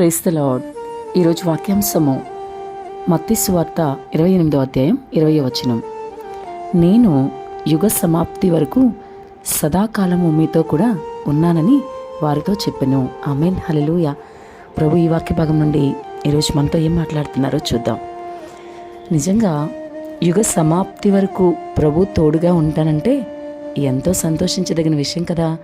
Price the ఈరోజు వాక్యాంశము మత్తిసు వార్త ఇరవై ఎనిమిదో అధ్యాయం ఇరవై వచనం. నేను యుగ సమాప్తి వరకు సదాకాలము మీతో కూడా ఉన్నానని వారితో చెప్పాను. ఆమెన్. హలలుయ ప్రభు ఈ వాక్య భాగం నుండి ఈరోజు మనతో ఏం మాట్లాడుతున్నారో చూద్దాం. నిజంగా యుగ సమాప్తి వరకు ప్రభు తోడుగా ఉంటానంటే ఎంతో సంతోషించదగిన విషయం కదా.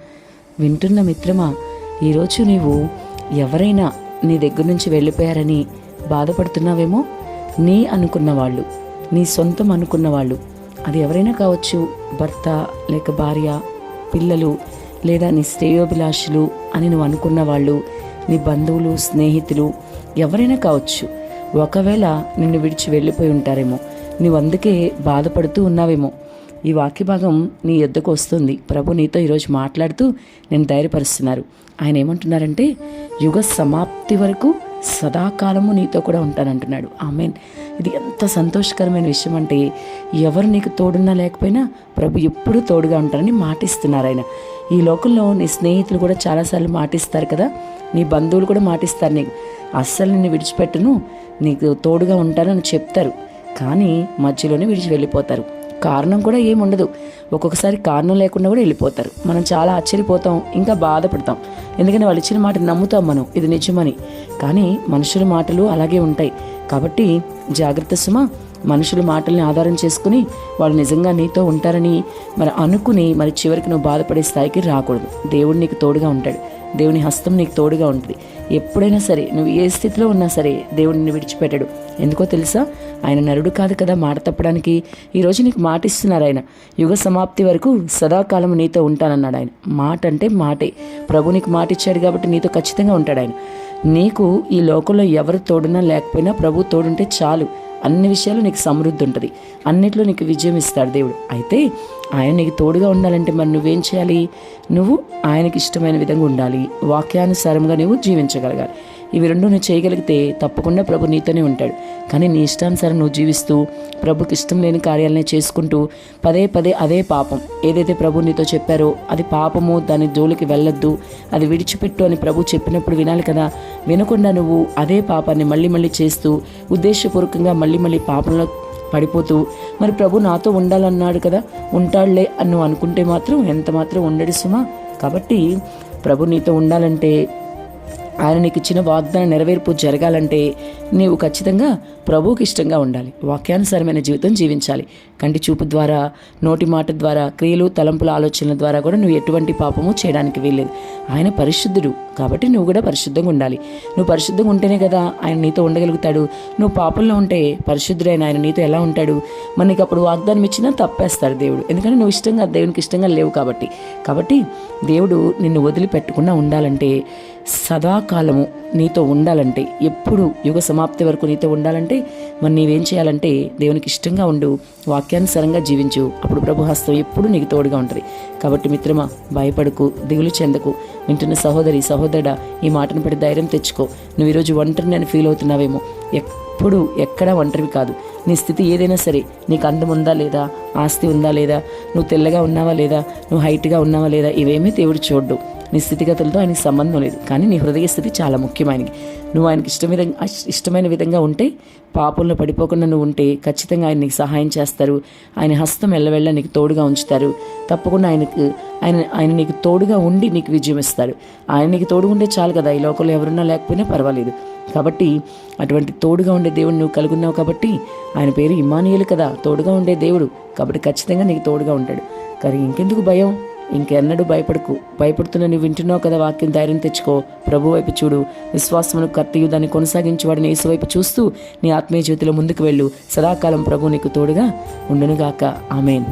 వింటున్న మిత్రమా ఈరోజు నీవు ఎవరైనా నీ దగ్గర నుంచి వెళ్ళిపోయారని బాధపడుతున్నావేమో? నీ అనుకున్న వాళ్ళు నీ సొంతం అనుకున్న వాళ్ళు అది ఎవరైనా కావచ్చు భర్త లేక భార్య పిల్లలు లేదా నీ శ్రేయోభిలాషులు అని నువ్వు అనుకున్న వాళ్ళు నీ బంధువులు స్నేహితులు ఎవరైనా కావచ్చు ఒకవేళ నిన్ను విడిచి వెళ్ళిపోయి ఉంటారేమో నువ్వు అందుకే బాధపడుతూ ఉన్నావేమో. ఈ వాక్య భాగం నీ యొద్దకు వస్తుంది. ప్రభు నీతో ఈరోజు మాట్లాడుతూ నేను ధైర్యపరుస్తున్నారు ఆయన ఏమంటున్నారంటే యుగ సమాప్తి వరకు సదాకాలము నీతో కూడా ఉంటానంటున్నాడు. ఆమెన్. ఇది ఎంత సంతోషకరమైన విషయం అంటే ఎవరు నీకు తోడున్నా లేకపోయినా ప్రభు ఎప్పుడూ తోడుగా ఉంటారని మాటిస్తున్నారు ఆయన. ఈ లోకంలో నీ స్నేహితులు కూడా చాలాసార్లు మాటిస్తారు కదా? నీ బంధువులు కూడా మాటిస్తారు నీకు. అస్సలు నిన్ను విడిచిపెట్టను నీకు తోడుగా ఉంటానని చెప్తారు. కానీ మధ్యలోనే విడిచి వెళ్ళిపోతారు. కారణం కూడా ఏముండదు. ఒక్కొక్కసారి కారణం లేకుండా కూడా వెళ్ళిపోతారు. మనం చాలా ఆశ్చర్యపోతాం ఇంకా బాధపడతాం. ఎందుకంటే వాళ్ళు ఇచ్చిన మాట నమ్ముతాం మనం ఇది నిజమని. కానీ మనుషుల మాటలు అలాగే ఉంటాయి. కాబట్టి జాగ్రత్త సుమ మనుషుల మాటల్ని ఆధారం చేసుకుని వాళ్ళు నిజంగా నీతో ఉంటారని మరి అనుకుని మరి చివరికి నువ్వు బాధపడే స్థాయికి రాకూడదు. దేవుడు నీకు తోడుగా ఉంటాడు. దేవుని హస్తం నీకు తోడుగా ఉంటుంది. ఎప్పుడైనా సరే నువ్వు ఏ స్థితిలో ఉన్నా సరే దేవుడిని విడిచిపెట్టడు. ఎందుకో తెలుసా? ఆయన నరుడు కాదు కదా మాట తప్పడానికి. ఈరోజు నీకు మాట ఇస్తున్నారు ఆయన. యుగ సమాప్తి వరకు సదాకాలం నీతో ఉంటానన్నాడు ఆయన. మాట అంటే మాటే. ప్రభు నీకు మాట ఇచ్చాడు కాబట్టి నీతో ఖచ్చితంగా ఉంటాడు ఆయన. నీకు ఈ లోకంలో ఎవరు తోడున్నా లేకపోయినా ప్రభు తోడుంటే చాలు. అన్ని విషయాలు నీకు సమృద్ధి ఉంటుంది. అన్నిట్లో నీకు విజయం ఇస్తాడు దేవుడు. అయితే ఆయన నీకు తోడుగా ఉండాలంటే మరి నువ్వేం చేయాలి? నువ్వు ఆయనకి ఇష్టమైన విధంగా ఉండాలి. వాక్యానుసారంగా నువ్వు జీవించగలగాలి. ఇవి రెండు నువ్వు చేయగలిగితే తప్పకుండా ప్రభు నీతోనే ఉంటాడు. కానీ నీ ఇష్టానుసారం నువ్వు జీవిస్తూ ప్రభుకి ఇష్టం లేని కార్యాలనే చేసుకుంటూ పదే పదే అదే పాపం. ఏదైతే ప్రభు నీతో చెప్పారో అది పాపము దాని జోలికి వెళ్ళొద్దు అది విడిచిపెట్టు అని ప్రభు చెప్పినప్పుడు వినాలి కదా. వినకుండా నువ్వు అదే పాపాన్ని మళ్ళీ మళ్ళీ చేస్తూ ఉద్దేశపూర్వకంగా మళ్ళీ మళ్ళీ పాపంలో పడిపోతూ మరి ప్రభు నాతో ఉండాలన్నాడు కదా. ఉంటాడులే అని నువ్వు అనుకుంటే మాత్రం ఎంత మాత్రం ఉండడు సుమా. కాబట్టి ప్రభు నీతో ఉండాలంటే ఆయన నీకు ఇచ్చిన వాగ్దాన నెరవేర్పు జరగాలంటే నీవు ఖచ్చితంగా ప్రభువుకి ఇష్టంగా ఉండాలి. వాక్యానుసారమైన జీవితం జీవించాలి. కంటి చూపు ద్వారా నోటి మాట ద్వారా క్రియలు తలంపుల ఆలోచనల ద్వారా కూడా నువ్వు ఎటువంటి పాపము చేయడానికి వీల్లేదు. ఆయన పరిశుద్ధుడు కాబట్టి నువ్వు కూడా పరిశుద్ధంగా ఉండాలి. నువ్వు పరిశుద్ధంగా ఉంటేనే కదా ఆయన నీతో ఉండగలుగుతాడు. నువ్వు పాపంలో ఉంటే పరిశుద్ధుడైన ఆయన నీతో ఎలా ఉంటాడు? మనకి అప్పుడు వాగ్దానం ఇచ్చినా తప్పేస్తాడు దేవుడు. ఎందుకంటే నువ్వు ఇష్టంగా దేవునికి ఇష్టంగా లేవు కాబట్టి. కాబట్టి దేవుడు నిన్ను వదిలిపెట్టకుండా ఉండాలంటే సదాకాలము నీతో ఉండాలంటే ఎప్పుడు యుగ సమాప్తి వరకు నీతో ఉండాలంటే మరి నీవేం చేయాలంటే దేవునికి ఇష్టంగా ఉండు వాక్యానుసారంగా జీవించు. అప్పుడు ప్రభు హస్తం ఎప్పుడు నీకు తోడుగా ఉంటుంది. కాబట్టి మిత్రమా భయపడకు దిగులు చెందకు. వింటున్న సహోదరి సహోదరుడా ఈ మాటను పడి ధైర్యం తెచ్చుకో. నువ్వు ఈరోజు ఒంటరిని అని ఫీల్ అవుతున్నావేమో. ఎప్పుడు ఎక్కడా ఒంటరివి కాదు. నీ స్థితి ఏదైనా సరే నీకు అందం ఉందా లేదా? ఆస్తి ఉందా లేదా? నువ్వు తెల్లగా ఉన్నావా లేదా? నువ్వు హైట్గా ఉన్నావా లేదా? ఇవేమీ దేవుడు చూడ్డు. నీ స్థితిగతులతో ఆయనకి సంబంధం లేదు. కానీ నీ హృదయ స్థితి చాలా ముఖ్యమైనది. నువ్వు ఆయనకి ఇష్టం విధంగా ఇష్టమైన విధంగా ఉంటే పాపంలో పడిపోకుండా నువ్వు ఉంటే ఖచ్చితంగా ఆయన నీకు సహాయం చేస్తారు. ఆయన హస్తం ఎల్లవెళ్ళ నీకు తోడుగా ఉంచుతారు. తప్పకుండా ఆయనకు ఆయన ఆయన నీకు తోడుగా ఉండి నీకు విజయం ఇస్తాడు ఆయన నీకు తోడుగా ఉంటే చాలు కదా. ఈ లోకంలో ఎవరున్నా లేకపోయినా పర్వాలేదు. కాబట్టి అటువంటి తోడుగా ఉండే దేవుడు నువ్వు కలుగున్నావు కాబట్టి ఆయన పేరు ఇమానియలు కదా. తోడుగా ఉండే దేవుడు. కాబట్టి ఖచ్చితంగా నీకు తోడుగా ఉంటాడు. కానీ ఇంకెందుకు భయం? ఇంకెన్నడూ భయపడకు. భయపడుతున్న నువ్వు వింటున్నావు కదా వాక్యం ధైర్యం తెచ్చుకో. ప్రభు వైపు చూడు. విశ్వాసమును కర్తయు దాన్ని కొనసాగించేవాడిని యేసు వైపు చూస్తూ నీ ఆత్మీయ జీవితంలో ముందుకు వెళ్ళు. సదాకాలం ప్రభు నీకు తోడుగా ఉండునుగాక. ఆమెన్.